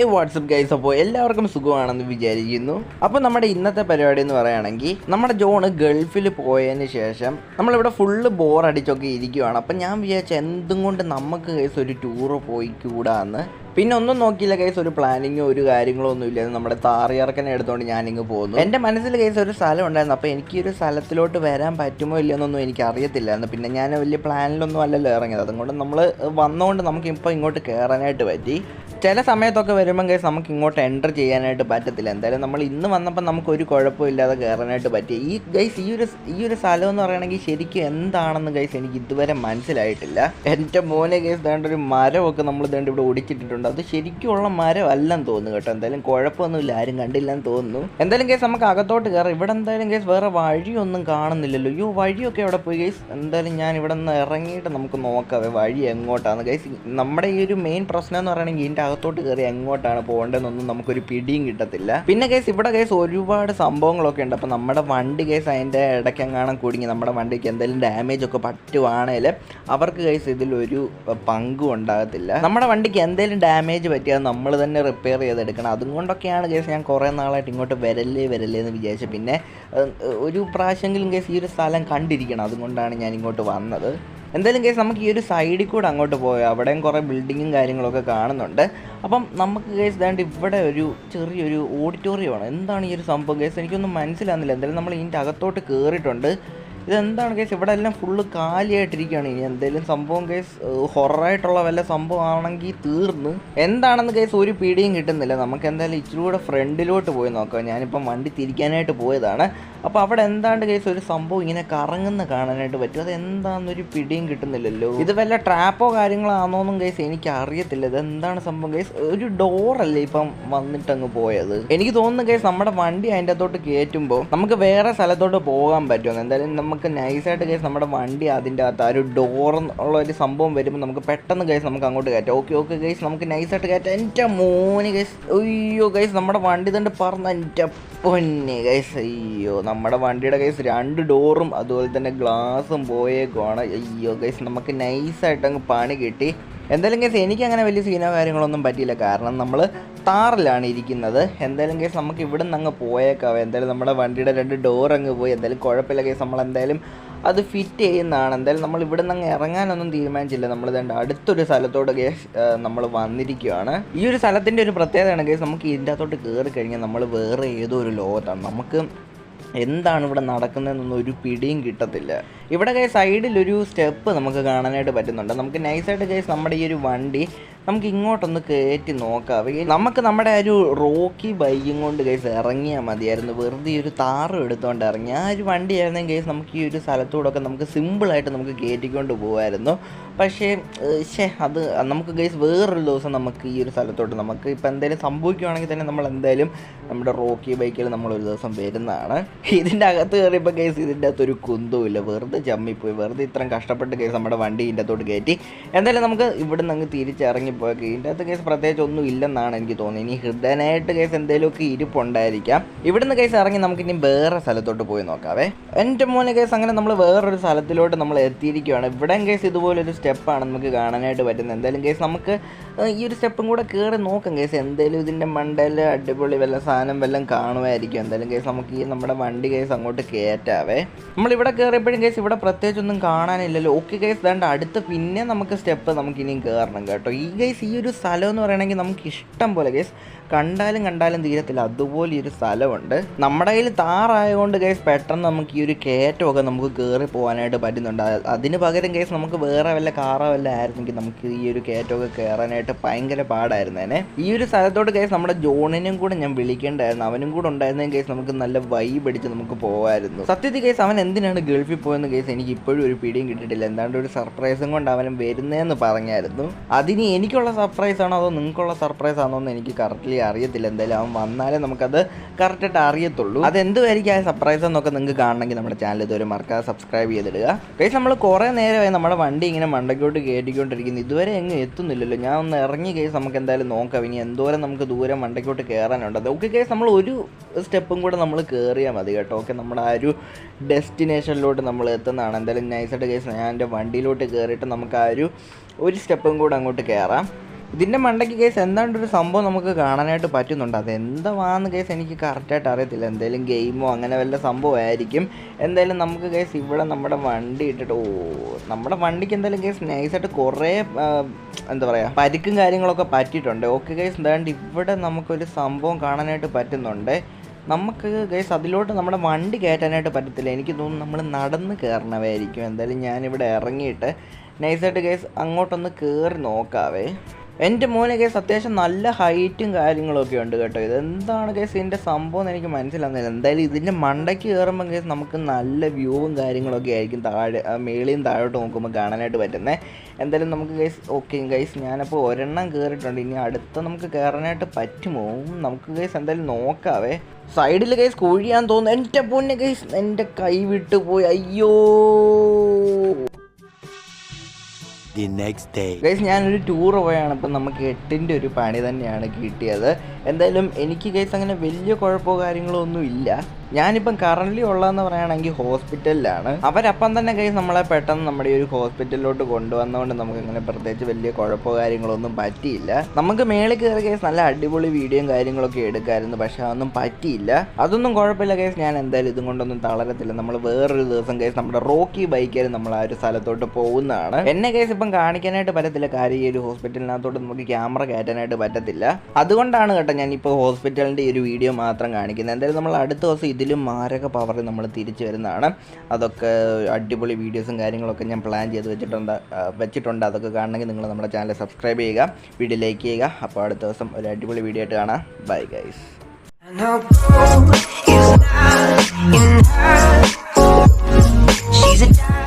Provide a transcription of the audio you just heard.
ഹേ WhatsApp guys അപ്പോൾ എല്ലാവർക്കും സുഖമാണെന്ന് വിചാരിക്കുന്നു. അപ്പോൾ നമ്മുടെ ഇന്നത്തെ പരിപാടി എന്ന് പറയുകയാണെങ്കിൽ നമ്മുടെ ജോണ് ഗൾഫിൽ പോയതിന് ശേഷം നമ്മളിവിടെ ഫുള്ള് ബോർ അടിച്ചൊക്കെ ഇരിക്കുവാണ്. അപ്പം ഞാൻ വിചാരിച്ച എന്തും കൊണ്ട് നമുക്ക് ഗൈസ് ഒരു ടൂറ് പോയിക്കൂടാന്ന്. പിന്നെ ഒന്നും നോക്കിയില്ല കേസ് ഒരു പ്ലാനിങ്ങോ ഒരു കാര്യങ്ങളോ ഒന്നും ഇല്ലായിരുന്നു നമ്മുടെ താറിയിറക്കനെ എടുത്തുകൊണ്ട് ഞാനിങ്ങ് പോകുന്നു. എന്റെ മനസ്സിൽ കേസ് ഒരു സ്ഥലം ഉണ്ടായിരുന്നു. അപ്പോൾ എനിക്ക് ഒരു സ്ഥലത്തിലോട്ട് വരാൻ പറ്റുമോ ഇല്ലയെന്നൊന്നും എനിക്ക് അറിയത്തില്ലായിരുന്നു. പിന്നെ ഞാൻ വലിയ പ്ലാനിലൊന്നും അല്ലല്ലോ ഇറങ്ങിയത്. അതുകൊണ്ട് നമ്മൾ വന്നുകൊണ്ട് നമുക്ക് ഇപ്പോൾ ഇങ്ങോട്ട് കയറാനായിട്ട് പറ്റി. ചില സമയത്തൊക്കെ വരുമ്പം കേസ് നമുക്ക് ഇങ്ങോട്ട് എന്റർ ചെയ്യാനായിട്ട് പറ്റത്തില്ല. എന്തായാലും നമ്മൾ ഇന്ന് വന്നപ്പോൾ നമുക്ക് ഒരു കുഴപ്പമില്ലാതെ കയറാനായിട്ട് പറ്റി. ഈ ഗൈസ് ഈ ഒരു ഈ ഒരു സ്ഥലം എന്ന് പറയുകയാണെങ്കിൽ ശരിക്കും എന്താണെന്ന് ഗൈസ് എനിക്ക് ഇതുവരെ മനസ്സിലായിട്ടില്ല. എന്റെ മോനെ ഗൈസ് വേണ്ട ഒരു മരമൊക്കെ നമ്മൾ ഇതേണ്ട ഇവിടെ ഒടിച്ചിട്ടിട്ടുണ്ട്. അത് ശരിക്കുമുള്ള മരമല്ലെന്ന് തോന്നുന്നു കേട്ടോ. എന്തായാലും കുഴപ്പമൊന്നുമില്ല. ആരും കണ്ടില്ലെന്ന് തോന്നുന്നു. എന്തായാലും കേസ് നമുക്ക് അകത്തോട്ട് കയറാം ഇവിടെ എന്തായാലും കേസ് വേറെ വഴിയൊന്നും കാണുന്നില്ലല്ലോ. അയ്യോ വഴിയൊക്കെ എവിടെ പോയി കേസ് എന്തായാലും ഞാൻ ഇവിടെ നിന്ന് ഇറങ്ങിയിട്ട് നമുക്ക് നോക്കാം. വഴി എങ്ങോട്ടാണ് കേസ് നമ്മുടെ ഈ ഒരു മെയിൻ പ്രശ്നം എന്ന് പറയുകയാണെങ്കിൽ ഇതിന്റെ അകത്തോട്ട് കയറി എങ്ങോട്ടാണ് പോകേണ്ടതെന്നൊന്നും നമുക്കൊരു പിടിയും കിട്ടത്തില്ല. പിന്നെ കേസ് ഇവിടെ കേസ് ഒരുപാട് സംഭവങ്ങളൊക്കെ ഉണ്ട്. അപ്പോൾ നമ്മുടെ വണ്ടി കേസ് അതിന്റെ ഇടയ്ക്കെങ്ങാണം കുടുങ്ങി നമ്മുടെ വണ്ടിക്ക് എന്തെങ്കിലും ഡാമേജ് ഒക്കെ പറ്റുവാണെങ്കിൽ അവർക്ക് കേസ് ഇതിലൊരു പങ്കും ഉണ്ടാകത്തില്ല. നമ്മുടെ വണ്ടിക്ക് എന്തെങ്കിലും ഡാമേജ് പറ്റിയാൽ നമ്മൾ തന്നെ റിപ്പയർ ചെയ്തെടുക്കണം. അതും കൊണ്ടൊക്കെയാണ് കേസ് ഞാൻ കുറേ നാളായിട്ട് ഇങ്ങോട്ട് വരല്ലേ വരല്ലേ എന്ന് വിചാരിച്ചു. പിന്നെ ഒരു പ്രാവശ്യമെങ്കിലും കേസ് ഈ ഒരു സ്ഥലം കണ്ടിരിക്കണം. അതുകൊണ്ടാണ് ഞാൻ ഇങ്ങോട്ട് വന്നത്. എന്തായാലും കേസ് നമുക്ക് ഈ ഒരു സൈഡിൽ കൂടെ അങ്ങോട്ട് പോയോ അവിടെയും കുറേ ബിൽഡിങ്ങും കാര്യങ്ങളൊക്കെ കാണുന്നുണ്ട്. അപ്പം നമുക്ക് കേസ് വേണ്ട ഇവിടെ ഒരു ചെറിയൊരു ഓഡിറ്റോറിയമാണ് എന്താണ് ഈ ഒരു സംഭവം കേസ് എനിക്കൊന്നും മനസ്സിലാകുന്നില്ല എന്തായാലും നമ്മൾ ഇതിന്റെ അകത്തോട്ട് കയറിയിട്ടുണ്ട് ഇതെന്താണ് കേസ് ഇവിടെ എല്ലാം ഫുള്ള് കാലിയായിട്ടിരിക്കുകയാണ്. ഇനി എന്തെങ്കിലും സംഭവം കേസ് ഹൊറായിട്ടുള്ള വല്ല സംഭവം ആണെങ്കിൽ തീർന്ന്. എന്താണെന്ന് കേസ് ഒരു പീടിയും കിട്ടുന്നില്ല. നമുക്ക് എന്തായാലും ഇച്ചിരി കൂടെ ഫ്രണ്ടിലോട്ട് പോയി നോക്കാം. ഞാനിപ്പം വണ്ടി തിരിക്കാനായിട്ട് പോയതാണ്. അപ്പോൾ അവിടെ എന്താണ്ട് കേസ് ഒരു സംഭവം ഇങ്ങനെ കറങ്ങുന്ന കാണാനായിട്ട് പറ്റും. അത് എന്താണെന്നൊരു പിടിയും കിട്ടുന്നില്ലല്ലോ. ഇത് വല്ല ട്രാപ്പോ കാര്യങ്ങളാണോന്നും കേസ് എനിക്ക് അറിയത്തില്ല ഇത് എന്താണ് സംഭവം കേസ് ഒരു ഡോറല്ലേ ഇപ്പം വന്നിട്ടങ്ങ് പോയത്? എനിക്ക് തോന്നുന്നു കേസ് നമ്മുടെ വണ്ടി അതിന്റെ അകത്തോട്ട് കയറ്റുമ്പോൾ നമുക്ക് വേറെ സ്ഥലത്തോട്ട് പോകാൻ പറ്റുമെന്ന് എന്തായാലും നമുക്ക് നൈസായിട്ട് കേസ് നമ്മുടെ വണ്ടി അതിന്റെ അകത്ത് ആ ഒരു ഡോർ ഉള്ള ഒരു സംഭവം വരുമ്പോൾ നമുക്ക് പെട്ടെന്ന് കേസ് നമുക്ക് അങ്ങോട്ട് കയറ്റാം ഓക്കെ ഓക്കെ കേസ് നമുക്ക് നൈസായിട്ട് കയറ്റാം എന്റെ മോന് കേസ് അയ്യോ കേസ് നമ്മുടെ വണ്ടി തന്നെ പറഞ്ഞ എന്റെ പൊന്നെ കേസ് അയ്യോ നമ്മുടെ വണ്ടിയുടെ കേസ് രണ്ട് ഡോറും അതുപോലെ തന്നെ ഗ്ലാസും പോയേക്കുവാണ്. അയ്യോ കേസ് നമുക്ക് നൈസായിട്ട് അങ്ങ് പണി കിട്ടി. എന്തായാലും കേസ് എനിക്ക് അങ്ങനെ വലിയ സീനോ കാര്യങ്ങളൊന്നും പറ്റിയില്ല. കാരണം നമ്മൾ താറിലാണ് ഇരിക്കുന്നത്. എന്തായാലും കേസ് നമുക്ക് ഇവിടെ നിന്ന് അങ്ങ് പോയേക്കാവേ. എന്തായാലും നമ്മുടെ വണ്ടിയുടെ രണ്ട് ഡോർ അങ്ങ് പോയി. എന്തായാലും കുഴപ്പമില്ല കേസ് നമ്മൾ എന്തായാലും അത് ഫിറ്റ് ചെയ്യുന്നതാണ്. എന്തായാലും നമ്മൾ ഇവിടെ നിന്ന് ഇറങ്ങാനൊന്നും തീരുമാനിച്ചില്ല. നമ്മൾ ഇതേണ്ട അടുത്തൊരു സ്ഥലത്തോട് ഗേസ് നമ്മൾ വന്നിരിക്കുകയാണ് ഈ ഒരു സ്ഥലത്തിന്റെ ഒരു പ്രത്യേകതയാണ് ഗേസ് നമുക്ക് ഇതിന്റെ അകത്തോട്ട് കയറി കഴിഞ്ഞാൽ നമ്മൾ വേറെ ഏതോ ഒരു ലോകത്താണ്. നമുക്ക് എന്താണ് ഇവിടെ നടക്കുന്നതെന്നൊന്നും ഒരു പിടിയും കിട്ടത്തില്ല. ഇവിടെ കൈ സൈഡിലൊരു സ്റ്റെപ്പ് നമുക്ക് കാണാനായിട്ട് പറ്റുന്നുണ്ട്. നമുക്ക് നൈസായിട്ട് കേസ് നമ്മുടെ ഈ ഒരു വണ്ടി നമുക്ക് ഇങ്ങോട്ടൊന്ന് കയറ്റി നോക്കാം. നമുക്ക് നമ്മുടെ ഒരു റോക്കി ബൈക്കും കൊണ്ട് കേസ് ഇറങ്ങിയാൽ മതിയായിരുന്നു. വെറുതെ ഒരു താറും എടുത്തുകൊണ്ട് ഇറങ്ങി. ആ ഒരു വണ്ടി ആയിരുന്നെങ്കിൽ കേസ് നമുക്ക് ഈ ഒരു സ്ഥലത്തൂടെയൊക്കെ നമുക്ക് സിമ്പിളായിട്ട് നമുക്ക് കയറ്റിക്കൊണ്ട് പോകുമായിരുന്നു പക്ഷേ ശേ അത് നമുക്ക് കേസ് വേറൊരു ദിവസം നമുക്ക് ഈ ഒരു സ്ഥലത്തോട്ട് നമുക്ക് ഇപ്പം എന്തെങ്കിലും സംഭവിക്കുകയാണെങ്കിൽ തന്നെ നമ്മൾ എന്തായാലും നമ്മുടെ റോക്കി ബൈക്കിൽ നമ്മൾ ഒരു ദിവസം വരുന്നതാണ്. ഇതിന്റെ അകത്ത് കയറിയപ്പോൾ കേസ് ഇതിന്റെ അകത്തൊരു ഒരു കുന്തവുമില്ല. വെറുതെ ചമ്മിപ്പോയി വെറുതെ ഇത്രയും കഷ്ടപ്പെട്ട് കേസ് നമ്മുടെ വണ്ടി ഇതിന്റെ അകത്തോട്ട് കയറ്റി. എന്തായാലും നമുക്ക് ഇവിടെ നിന്ന് അങ്ങ് തിരിച്ചിറങ്ങിപ്പോയൊക്കെ ഇതിന്റെ അകത്ത് കേസ് പ്രത്യേകിച്ച് ഒന്നും ഇല്ലെന്നാണ് എനിക്ക് തോന്നുന്നത്. ഇനി ഹൃദയനായിട്ട് കേസ് എന്തെങ്കിലുമൊക്കെ ഇരിപ്പുണ്ടായിരിക്കാം. ഇവിടുന്ന് കേസ് ഇറങ്ങി നമുക്ക് ഇനി വേറെ സ്ഥലത്തോട്ട് പോയി നോക്കാവേ. എന്റെ മോനെ കേസ് അങ്ങനെ നമ്മൾ വേറൊരു സ്ഥലത്തിലോട്ട് നമ്മൾ എത്തിയിരിക്കുകയാണ് ഇവിടെ കേസ് ഇതുപോലൊരു സ്റ്റെപ്പാണ് നമുക്ക് കാണാനായിട്ട് പറ്റുന്നത്. എന്തായാലും കേസ് നമുക്ക് ഈ ഒരു സ്റ്റെപ്പും കൂടെ കയറി നോക്കാം. കേസ് എന്തായാലും ഇതിന്റെ മണ്ടയിൽ അടിപൊളി വല്ല സാധനം വല്ലതും കാണുമായിരിക്കും. എന്തായാലും കേസ് നമുക്ക് ഈ നമ്മുടെ വണ്ടി കേസ് അങ്ങോട്ട് കയറ്റാവേ. നമ്മളിവിടെ കയറിയപ്പോഴും കേസ് ഇവിടെ പ്രത്യേകിച്ചൊന്നും കാണാനില്ലല്ലോ. ഓക്കെ ഗൈസ് വേണ്ട അടുത്ത് പിന്നെ നമുക്ക് സ്റ്റെപ്പ് നമുക്ക് ഇനിയും കയറണം കേട്ടോ. ഈ ഗൈസ് ഈ ഒരു സ്ഥലം എന്ന് പറയണമെങ്കിൽ നമുക്ക് ഇഷ്ടം പോലെ ഗൈസ് കണ്ടാലും കണ്ടാലും തീരത്തില്ല. അതുപോലെ ഒരു സ്ഥലമുണ്ട്. നമ്മുടെ കയ്യിൽ താറായതുകൊണ്ട് ഗൈസ് പെട്ടെന്ന് നമുക്ക് ഈ ഒരു കയറ്റമൊക്കെ നമുക്ക് കയറി പോകാനായിട്ട് പറ്റുന്നുണ്ട്. അതിന് പകരം ഗൈസ് നമുക്ക് വേറെ വല്ല കാറോ വല്ല ആയിരുന്നെങ്കിൽ നമുക്ക് ഈ ഒരു കയറ്റമൊക്കെ കയറാനായിട്ട് ഭയങ്കര പാടായിരുന്നേനെ. ഈ ഒരു സ്ഥലത്തോട്ട് ഗൈസ് നമ്മുടെ ജോണിനും കൂടെ ഞാൻ വിളിക്കേണ്ടായിരുന്നു. അവനും കൂടെ ഉണ്ടായിരുന്നെങ്കിൽ ഗൈസ് നമുക്ക് നല്ല വൈബ് അടിച്ച് നമുക്ക് പോകാമായിരുന്നു സത്യത്തിൽ ഗൈസ് അവൻ എന്തിനാണ് ഗൾഫിൽ പോയെന്ന് കേസ് എനിക്ക് ഇപ്പോഴും ഒരു പിടിയും കിട്ടിയിട്ടില്ല. എന്താണ്ട് ഒരു സർപ്രൈസും കൊണ്ട് അവനും വരുന്നതെന്ന് പറഞ്ഞായിരുന്നു. അതിന് എനിക്കുള്ള സർപ്രൈസ് ആണോ അതോ നിങ്ങൾക്കുള്ള സർപ്രൈസ് ആണോ എന്ന് എനിക്ക് കറക്റ്റ്ലി അറിയത്തില്ല. എന്തായാലും അവൻ വന്നാലേ നമുക്കത് കറക്റ്റായിട്ട് അറിയത്തുള്ളൂ. അതെന്തുമായിരിക്കും ആ സർപ്രൈസ് എന്നൊക്കെ നിങ്ങൾക്ക് കാണണമെങ്കിൽ നമ്മുടെ ചാനൽ ഇതുവരെ മറക്കാതെ സബ്സ്ക്രൈബ് ചെയ്തിടുക. പക്ഷേ നമ്മൾ കുറേ നേരമായി നമ്മുടെ വണ്ടി ഇങ്ങനെ മണ്ടയ്ക്കോട്ട് കയറ്റിക്കൊണ്ടിരിക്കുന്നു ഇതുവരെ എങ്ങും എത്തുന്നില്ലല്ലോ. ഞാൻ ഒന്ന് ഇറങ്ങി കേസ് നമുക്ക് എന്തായാലും നോക്കാം. ഇനി എന്തോരം നമുക്ക് ദൂരം മണ്ടയ്ക്കോട്ട് കയറാനുണ്ട് ഓക്കെ കേസ് നമ്മൾ ഒരു സ്റ്റെപ്പും കൂടെ നമ്മൾ കയറിയാൽ മതി കേട്ടോ. ഓക്കെ നമ്മുടെ ആ ഒരു ഡെസ്റ്റിനേഷനിലോട്ട് നമ്മൾ എത്തുന്നതാണ്. എന്തായാലും നൈസായിട്ട് കേസ് ഞാൻ എന്റെ വണ്ടിയിലോട്ട് കയറിയിട്ട് നമുക്ക് ആ ഒരു ഒരു സ്റ്റെപ്പും കൂടെ അങ്ങോട്ട് കയറാം ഇതിന്റെ മണ്ടയ്ക്ക് കേസ് എന്താണ്ട് ഒരു സംഭവം നമുക്ക് കാണാനായിട്ട് പറ്റുന്നുണ്ട്? അത് എന്താണെന്ന് കേസ് എനിക്ക് കറക്റ്റായിട്ട് അറിയത്തില്ല. എന്തെങ്കിലും ഗെയിമോ അങ്ങനെ വല്ല സംഭവമായിരിക്കും എന്തായാലും നമുക്ക് കേസ് ഇവിടെ നമ്മുടെ വണ്ടി ഇട്ടിട്ട് ഓ നമ്മുടെ വണ്ടിക്ക് എന്തായാലും കേസ് നൈസായിട്ട് കുറേ എന്താ പറയുക പരിക്കും കാര്യങ്ങളൊക്കെ പറ്റിയിട്ടുണ്ട്. ഓക്കെ കേസ് എന്താണ്ട് ഇവിടെ നമുക്കൊരു സംഭവം കാണാനായിട്ട് പറ്റുന്നുണ്ട്. നമുക്ക് ഗൈസ് അതിലോട്ട് നമ്മുടെ വണ്ടി കയറ്റാനായിട്ട് പറ്റത്തില്ല. എനിക്ക് തോന്നുന്നു നമ്മൾ നടന്ന് കയറണമായിരിക്കും എന്തായാലും ഞാനിവിടെ ഇറങ്ങിയിട്ട് നൈസായിട്ട് ഗൈസ് അങ്ങോട്ടൊന്ന് കയറി നോക്കാവേ. എന്റെ മോനെ കേസ് അത്യാവശ്യം നല്ല ഹൈറ്റും കാര്യങ്ങളൊക്കെ ഉണ്ട് കേട്ടോ. ഇത് എന്താണ് കേസ് ഇതിന്റെ സംഭവം എന്ന് എനിക്ക് മനസ്സിലാകുന്നില്ല എന്തായാലും ഇതിന്റെ മണ്ടയ്ക്ക് കയറുമ്പോൾ കേസ് നമുക്ക് നല്ല വ്യൂവും കാര്യങ്ങളൊക്കെ ആയിരിക്കും താഴെ മേളിയും താഴോട്ട് നോക്കുമ്പോൾ കാണാനായിട്ട് പറ്റുന്നത് എന്തായാലും നമുക്ക് കേസ് ഓക്കെ ഗൈസ് ഞാനപ്പോൾ ഒരെണ്ണം കയറിയിട്ടുണ്ട് ഇനി അടുത്ത നമുക്ക് കയറാനായിട്ട് പറ്റുമോ? നമുക്ക് കേസ് എന്തായാലും നോക്കാവേ. സൈഡിൽ കേസ് കുഴിയാൻ തോന്നുന്നു. എന്റെ പൊന്നെ കേസ് എന്റെ കൈ വിട്ടു പോയി അയ്യോ! The next day. ഗൈസ് ഞാനൊരു ടൂർ പോയാണ്. അപ്പം നമുക്ക് എട്ടിന്റെ ഒരു പണി തന്നെയാണ് കിട്ടിയത്. എന്തായാലും എനിക്ക് ഗൈസ് അങ്ങനെ വലിയ കുഴപ്പമോ കാര്യങ്ങളോ ഒന്നും ഇല്ല. ഞാനിപ്പം കറന്റ്ലി ഉള്ളതെന്ന് പറയുകയാണെങ്കിൽ ഹോസ്പിറ്റലിലാണ്. അവരപ്പം തന്നെ കൈ നമ്മളെ പെട്ടെന്ന് നമ്മുടെ ഈ ഒരു ഹോസ്പിറ്റലിലോട്ട് കൊണ്ടുവന്നതുകൊണ്ട് നമുക്ക് അങ്ങനെ പ്രത്യേകിച്ച് വലിയ കുഴപ്പമോ കാര്യങ്ങളൊന്നും പറ്റിയില്ല. നമുക്ക് മേളിൽ കയറി കേസ് നല്ല അടിപൊളി വീഡിയോയും കാര്യങ്ങളൊക്കെ എടുക്കാമായിരുന്നു പക്ഷെ അതൊന്നും പറ്റിയില്ല. അതൊന്നും കുഴപ്പമില്ല കേസ് ഞാൻ എന്തായാലും ഇതും കൊണ്ടൊന്നും തളരത്തില്ല. നമ്മൾ വേറൊരു ദിവസം കേസ് നമ്മുടെ റോക്കി ബൈക്കിൽ നമ്മൾ ആ ഒരു സ്ഥലത്തോട്ട് പോകുന്നതാണ്. എന്നെ കേസ് ഇപ്പം കാണിക്കാനായിട്ട് പറ്റത്തില്ല. കാര്യം ഈ ഒരു ഹോസ്പിറ്റലിനകത്തോട്ട് നമുക്ക് ക്യാമറ കയറ്റാനായിട്ട് പറ്റത്തില്ല. അതുകൊണ്ടാണ് കേട്ടോ ഞാനിപ്പോൾ ഹോസ്പിറ്റലിന്റെ ഈ ഒരു വീഡിയോ മാത്രം കാണിക്കുന്നത്. എന്തായാലും നമ്മൾ അടുത്ത ദിവസം ഇതിലും മാരക പവർ നമ്മൾ തിരിച്ചു വരുന്നതാണ്. അതൊക്കെ അടിപൊളി വീഡിയോസും കാര്യങ്ങളൊക്കെ ഞാൻ പ്ലാൻ ചെയ്ത് വെച്ചിട്ടുണ്ട് വെച്ചിട്ടുണ്ട്. അതൊക്കെ കാണണമെങ്കിൽ നിങ്ങൾ നമ്മുടെ ചാനൽ സബ്സ്ക്രൈബ് ചെയ്യുക വീഡിയോ ലൈക്ക് ചെയ്യുക. അപ്പോൾ അടുത്ത ദിവസം ഒരു അടിപൊളി വീഡിയോ ആയിട്ട് കാണാം. Bye guys She's a